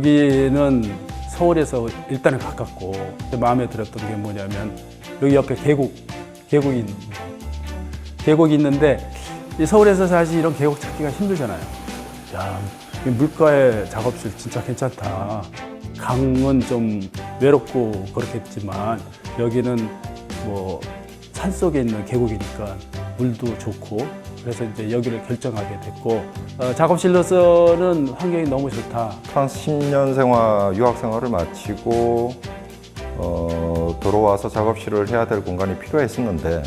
아, 여기는 서울에서 일단은 가깝고 마음에 들었던 게 뭐냐면 여기 옆에 계곡, 계곡이 있는. 계곡이 있는데 이 서울에서 사실 이런 계곡 찾기가 힘들잖아요. 야, 이 물가에 작업실 진짜 괜찮다. 강은 좀 외롭고 그렇겠지만 여기는 뭐 산속에 있는 계곡이니까 물도 좋고 그래서 이제 여기를 결정하게 됐고 어, 작업실로서는 환경이 너무 좋다. 프랑스 10년 생활 유학 생활을 마치고 어, 들어와서 작업실을 해야 될 공간이 필요했었는데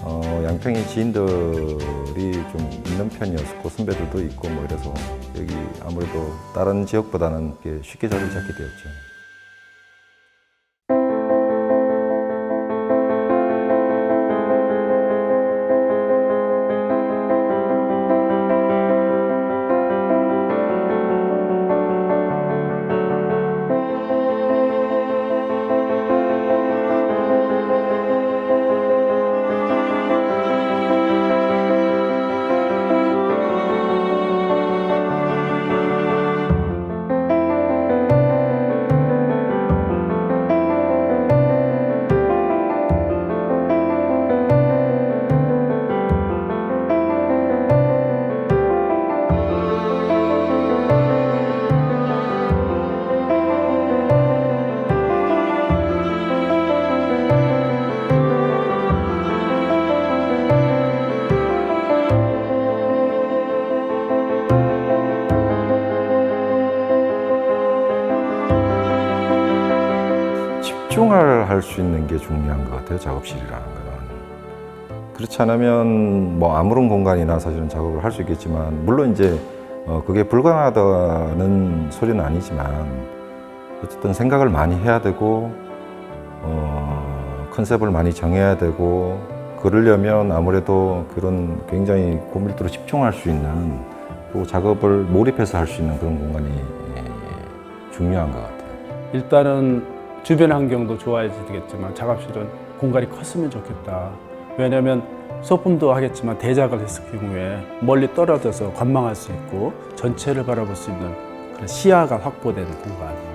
어, 양평이 지인들이 좀 있는 편이었고 선배들도 있고 뭐 이래서 여기 아무래도 다른 지역보다는 쉽게 자리를 잡게 되었죠. 수 있는 게 중요한 것 같아요. 작업실이라는 거는. 그렇지 않으면 뭐 아무런 공간이나 사실은 작업을 할 수 있겠지만 물론 이제 어 그게 불가능하다는 소리는 아니지만 어쨌든 생각을 많이 해야 되고 어 컨셉을 많이 정해야 되고 그러려면 아무래도 그런 굉장히 고밀도로 집중할 수 있는 또 작업을 몰입해서 할 수 있는 그런 공간이 예, 중요한 것 같아요. 일단은 주변 환경도 좋아야지 되겠지만 작업실은 공간이 컸으면 좋겠다. 왜냐하면 소품도 하겠지만 대작을 했을 경우에 멀리 떨어져서 관망할 수 있고 전체를 바라볼 수 있는 그런 시야가 확보되는 공간.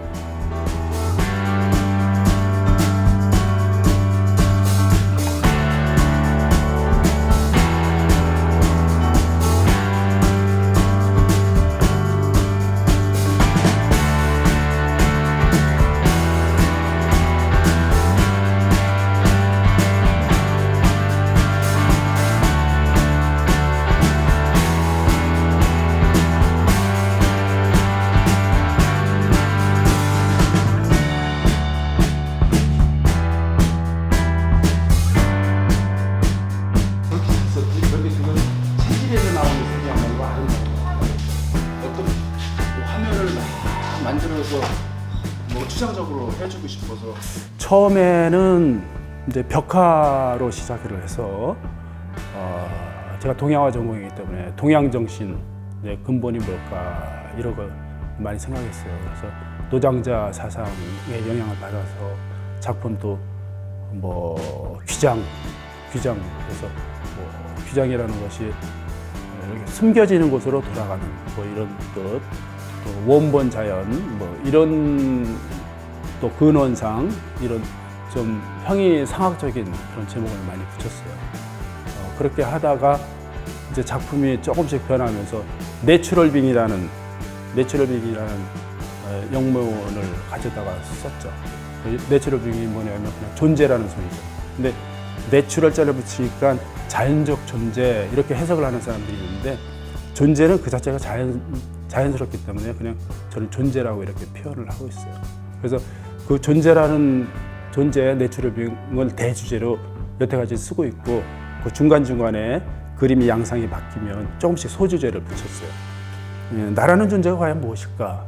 만들어서 뭐 추상적으로 해주고 싶어서 처음에는 이제 벽화로 시작을 해서 어, 제가 동양화 전공이기 때문에 동양 정신 이제 근본이 뭘까 이런 걸 많이 생각했어요. 그래서 노장자 사상의 영향을 받아서 작품도 뭐 귀장 귀장 그래서 뭐 귀장이라는 것이 이렇게 숨겨지는 곳으로 돌아가는 뭐 이런 뜻, 또 원본 자연 뭐 이런 또 근원상 이런 좀 형이 상학적인 그런 제목을 많이 붙였어요. 어, 그렇게 하다가 이제 작품이 조금씩 변하면서 내추럴 빙이라는 내추럴 빙이라는 어, 영문을 가져다가 썼죠. 이 내추럴 빙이 뭐냐면 그냥 존재라는 소리죠. 근데 내추럴 자를 붙이니까 자연적 존재 이렇게 해석을 하는 사람들이 있는데 존재는 그 자체가 자연 자연스럽기 때문에 그냥 저는 존재라고 이렇게 표현을 하고 있어요. 그래서 그 존재라는 존재 내추럴빙을 대주제로 여태까지 쓰고 있고 그 중간 중간에 그림이 양상이 바뀌면 조금씩 소주제를 붙였어요. 예, 나라는 존재가 과연 무엇일까?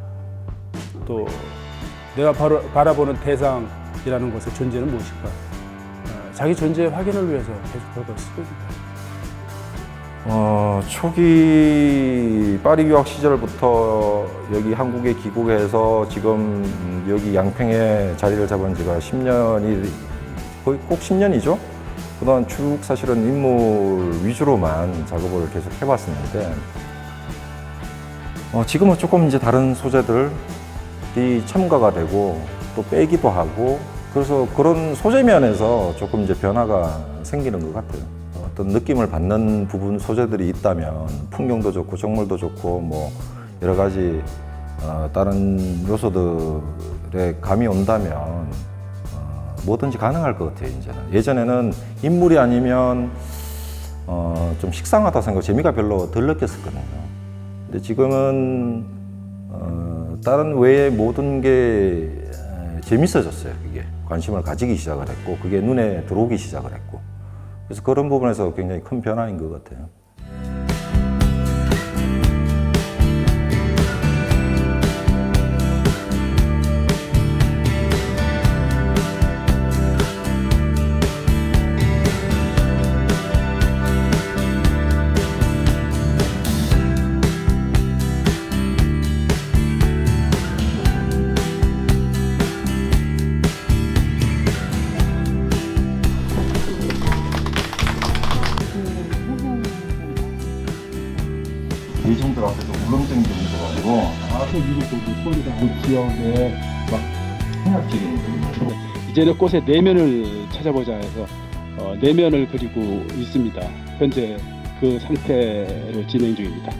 또 내가 바로 바라보는 대상이라는 것의 존재는 무엇일까? 어, 자기 존재 확인을 위해서 계속 그걸 쓰고 있는 거예요. 어, 초기 파리 유학 시절부터 여기 한국에 귀국해서 지금 여기 양평에 자리를 잡은 지가 10년이 거의 꼭 10년이죠. 그동안 쭉 사실은 인물 위주로만 작업을 계속 해왔었는데 어, 지금은 조금 이제 다른 소재들 이 첨가가 되고 또 빼기도 하고 그래서 그런 소재 면에서 조금 이제 변화가 생기는 것 같아요. 어떤 느낌을 받는 부분 소재들이 있다면 풍경도 좋고 정물도 좋고 뭐 여러 가지 어, 다른 요소들의 감이 온다면 어, 뭐든지 가능할 것 같아요 이제는 예전에는 인물이 아니면 어, 좀 식상하다 생각 재미가 별로 덜 느꼈었거든요. 근데 지금은 어, 다른 외의 모든 게 에, 재밌어졌어요. 그게 관심을 가지기 시작을 했고 그게 눈에 들어오기 시작을 했고 그래서 그런 부분에서 굉장히 큰 변화인 것 같아요. 이것도 소리가 그 지역에 막 생각적인 이제는 꽃의 내면을 찾아보자 해서 어, 내면을 그리고 있습니다. 현재 그 상태로 진행 중입니다.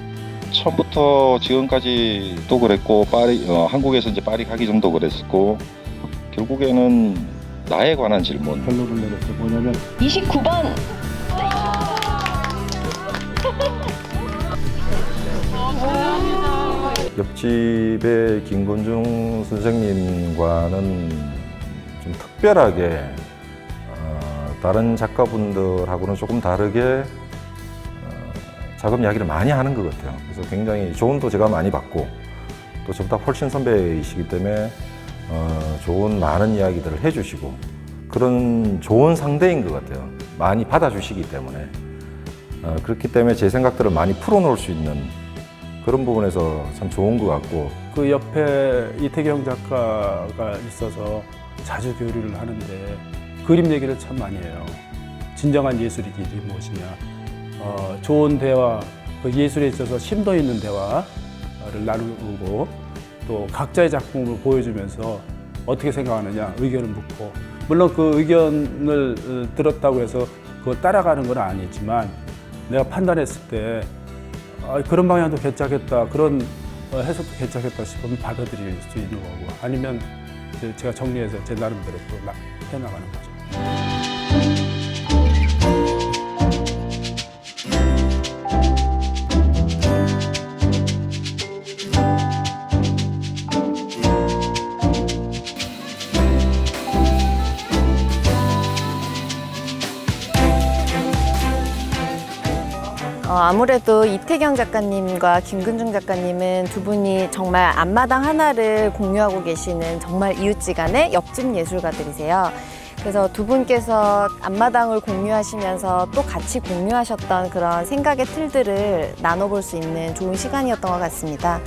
처음부터 지금까지도 그랬고 파리 어, 한국에서 이제 파리 가기 전도 그랬었고 결국에는 나에 관한 질문 결론을 내렸어요. 뭐냐면 29번 옆집의 김건중 선생님과는 좀 특별하게 어, 다른 작가분들하고는 조금 다르게 어, 작업 이야기를 많이 하는 것 같아요. 그래서 굉장히 조언도 제가 많이 받고 또 저보다 훨씬 선배이시기 때문에 어, 좋은 많은 이야기들을 해주시고 그런 좋은 상대인 것 같아요. 많이 받아주시기 때문에 어, 그렇기 때문에 제 생각들을 많이 풀어놓을 수 있는 그런 부분에서 참 좋은 것 같고 그 옆에 이태경 작가가 있어서 자주 교류를 하는데 그림 얘기를 참 많이 해요. 진정한 예술이 무엇이냐. 어, 좋은 대화, 그 예술에 있어서 심도 있는 대화를 나누고 또 각자의 작품을 보여주면서 어떻게 생각하느냐 의견을 묻고 물론 그 의견을 어, 들었다고 해서 그걸 따라가는 건 아니지만 내가 판단했을 때 아, 그런 방향도 괜찮겠다 그런 어, 해석도 괜찮겠다 싶으면 받아들일 수 있는 거고 아니면 제가 정리해서 제 나름대로 또 나- 해나가는 거죠. 어, 아무래도 이태경 작가님과 김근중 작가님은 두 분이 정말 앞마당 하나를 공유하고 계시는 정말 이웃지간의 옆집 예술가들이세요. 그래서 두 분께서 앞마당을 공유하시면서 또 같이 공유하셨던 그런 생각의 틀들을 나눠볼 수 있는 좋은 시간이었던 것 같습니다.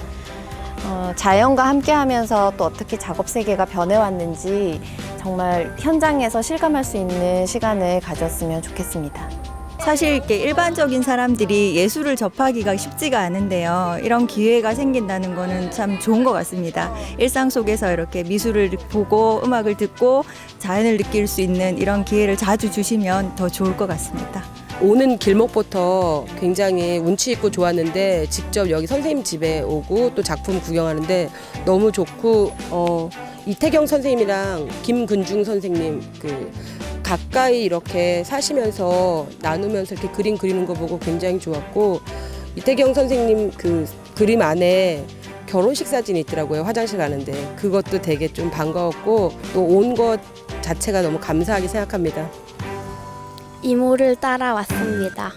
어, 자연과 함께 하면서 또 어떻게 작업 세계가 변해왔는지 정말 현장에서 실감할 수 있는 시간을 가졌으면 좋겠습니다. 사실 이렇게 일반적인 사람들이 예술을 접하기가 쉽지가 않은데요. 이런 기회가 생긴다는 거는 참 좋은 것 같습니다. 일상 속에서 이렇게 미술을 보고 음악을 듣고 자연을 느낄 수 있는 이런 기회를 자주 주시면 더 좋을 것 같습니다. 오는 길목부터 굉장히 운치 있고 좋았는데 직접 여기 선생님 집에 오고 또 작품 구경하는데 너무 좋고 어 이태경 선생님이랑 김근중 선생님 그 가까이 이렇게 사시면서 나누면서 이렇게 그림 그리는 거 보고 굉장히 좋았고 이태경 선생님 그 그림 안에 결혼식 사진이 있더라고요 화장실 가는데 그것도 되게 좀 반가웠고 또 온 것 자체가 너무 감사하게 생각합니다. 이모를 따라왔습니다.